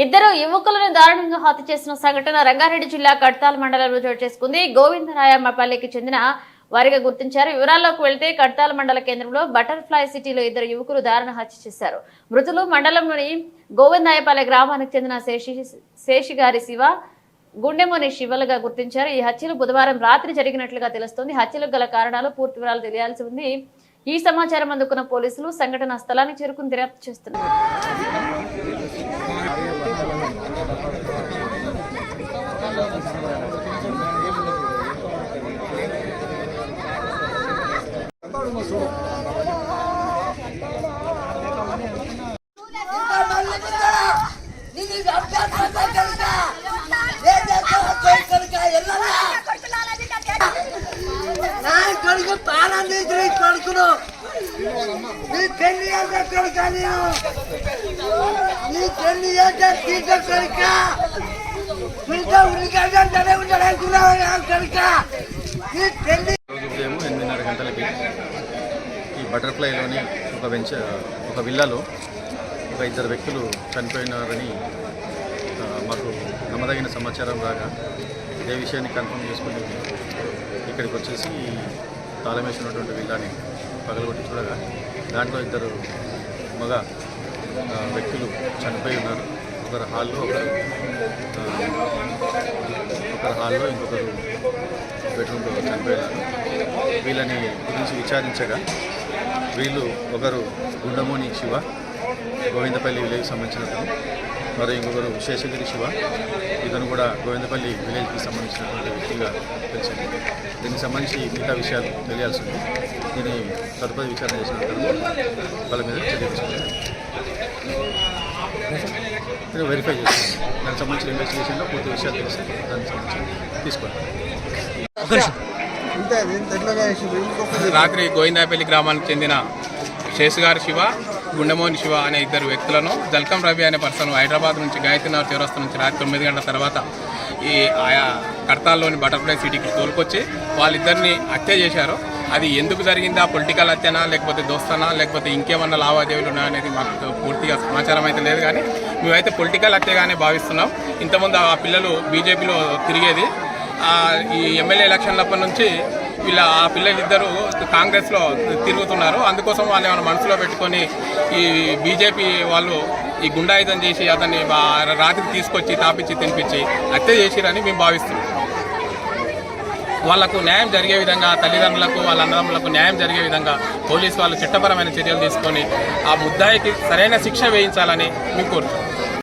ఇద్దరు యువకులను దారుణంగా హత్య చేసిన సంఘటన రంగారెడ్డి జిల్లా కడ్తాల్ మండలంలో చోటు చేసుకుంది. గోవిందరాయమ్మపల్లికి చెందిన వారిగా గుర్తించారు. వివరాల్లోకి వెళ్తే కడ్తాల్ మండల కేంద్రంలో బటర్ఫ్లై సిటీలో ఇద్దరు యువకులు దారుణ హత్య చేశారు. మృతులు మండలంలోని గోవిందాయపల్లె గ్రామానికి చెందిన శేషి శేషిగారి శివ గుండెమోని శివలుగా గుర్తించారు. ఈ హత్యలు బుధవారం రాత్రి జరిగినట్లుగా తెలుస్తోంది. హత్యలకు గల కారణాలు పూర్తి వివరాలు తెలియాల్సి ఉంది. ఈ సమాచారం అందుకున్న పోలీసులు సంఘటనా స్థలానికి చేరుకుని దర్యాప్తు చేస్తున్నారు. కొడుకు తాళం తీసి నీ కొడుకును నీ పెళ్ళి చేసే కొడుక నీ పెళ్ళి చేసే తీస కొడుక ఇంకా ఉంటాడు అనుకున్నావు కొడుక నీ పెళ్ళి ఈ ఒక వెంచ ఒక విల్లాలో ఒక ఇద్దరు వ్యక్తులు చనిపోయినారని మాకు నమ్మదగిన సమాచారం రాగా ఇదే విషయాన్ని కన్ఫర్మ్ చేసుకుని ఇక్కడికి వచ్చేసి ఈ తాళం వేసినటువంటి విల్లాని పగలగొట్టి చూడగా దాంట్లో ఇద్దరు మగ వ్యక్తులు చనిపోయి ఉన్నారు. ఒకరు హాల్లో ఒకరు ఒకరు హాల్లో ఇంకొకరు బెడ్రూమ్లో చనిపోయారు వీళ్ళని గురించి విచారించగా వీళ్ళు ఒకరు గుండమోని శివ గోవిందపల్లి విలేజ్కి సంబంధించిన మరి ఇంకొకరు శేషగిరి శివ. ఇతను కూడా గోవిందపల్లి విలేజ్కి సంబంధించినటువంటి వ్యక్తిగా తెలిసింది. దీనికి సంబంధించి మిగతా విషయాలు తెలియాల్సి ఉంది దీన్ని తదుపరి విచారణ చేసిన వాళ్ళ మీద చర్య వెరిఫై చేస్తాను. దానికి సంబంధించిన ఇన్వెస్టిగేషన్లో పూర్తి విషయాలు తెలుస్తాయి. దానికి సంబంధించి తీసుకోవాలి రాత్రి గోవిందాపల్లి గ్రామానికి చెందిన శేషుగారి శివ గుండెమోహన్ శివ అనే ఇద్దరు వ్యక్తులను జల్కం రవి అనే పర్సన్ హైదరాబాద్ నుంచి గాయత్రీనగర్ చౌరస్తా నుంచి రాత్రి తొమ్మిది గంటల తర్వాత ఈ ఆయా కడతాల్లోని బటర్ఫ్లై సిటీకి తోలుకొచ్చి వాళ్ళిద్దరిని హత్య చేశారు. అది ఎందుకు జరిగిందా? పొలిటికల్ హత్యనా? లేకపోతే దోస్తనా? లేకపోతే ఇంకేమన్నా లావాదేవీలు ఉన్నాయా అనేది మాకు పూర్తిగా సమాచారం అయితే లేదు కానీ మేమైతే పొలిటికల్ హత్యగానే భావిస్తున్నాం. ఇంతకుముందు ఆ పిల్లలు బీజేపీలో తిరిగేది ఈ ఎమ్మెల్యే ఎలక్షన్లప్పటి నుంచి వీళ్ళ ఆ పిల్లలిద్దరూ కాంగ్రెస్లో తిరుగుతున్నారు. అందుకోసం వాళ్ళు ఏమైనా మనసులో పెట్టుకొని ఈ బీజేపీ వాళ్ళు ఈ గుండాయుధం చేసి అతన్ని బా- రాత్రికి తీసుకొచ్చి తాపించి తినిపించి హత్య చేసిరని మేము భావిస్తున్నాం. వాళ్ళకు న్యాయం జరిగే విధంగా తల్లిదండ్రులకు వాళ్ళ అన్నదమ్ములకు న్యాయం జరిగే విధంగా పోలీసు వాళ్ళు చట్టపరమైన చర్యలు తీసుకొని ఆ ముద్దాయికి సరైన శిక్ష వేయించాలని మేము కోరుతున్నాం.